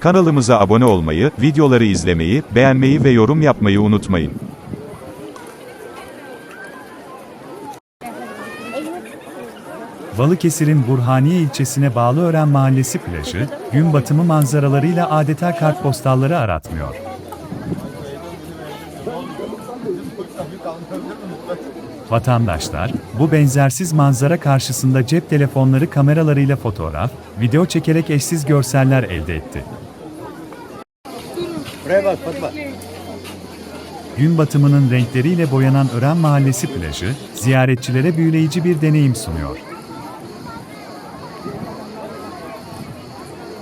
Kanalımıza abone olmayı, videoları izlemeyi, beğenmeyi ve yorum yapmayı unutmayın. Balıkesir'in Burhaniye ilçesine bağlı Ören Mahallesi plajı, gün batımı manzaralarıyla adeta kartpostalları aratmıyor. Vatandaşlar, bu benzersiz manzara karşısında cep telefonları kameralarıyla fotoğraf, video çekerek eşsiz görseller elde etti. Buraya bak Fatma. Gün batımının renkleriyle boyanan Ören Mahallesi plajı, ziyaretçilere büyüleyici bir deneyim sunuyor.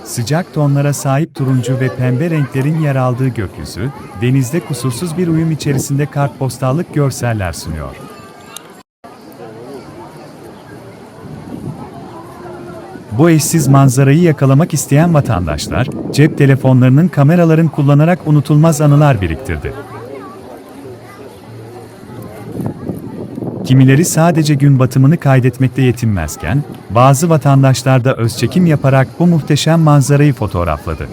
Sıcak tonlara sahip turuncu ve pembe renklerin yer aldığı gökyüzü, denizde kusursuz bir uyum içerisinde kartpostallık görseller sunuyor. Bu eşsiz manzarayı yakalamak isteyen vatandaşlar, cep telefonlarının kameraların kullanarak unutulmaz anılar biriktirdi. Kimileri sadece gün batımını kaydetmekte yetinmezken, bazı vatandaşlar da özçekim yaparak bu muhteşem manzarayı fotoğrafladı.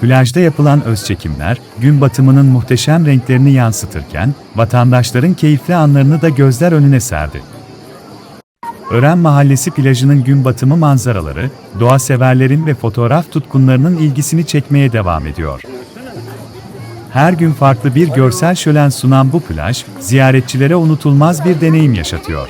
Plajda yapılan özçekimler, gün batımının muhteşem renklerini yansıtırken, vatandaşların keyifli anlarını da gözler önüne serdi. Ören Mahallesi plajının gün batımı manzaraları, doğa severlerin ve fotoğraf tutkunlarının ilgisini çekmeye devam ediyor. Her gün farklı bir görsel şölen sunan bu plaj, ziyaretçilere unutulmaz bir deneyim yaşatıyor.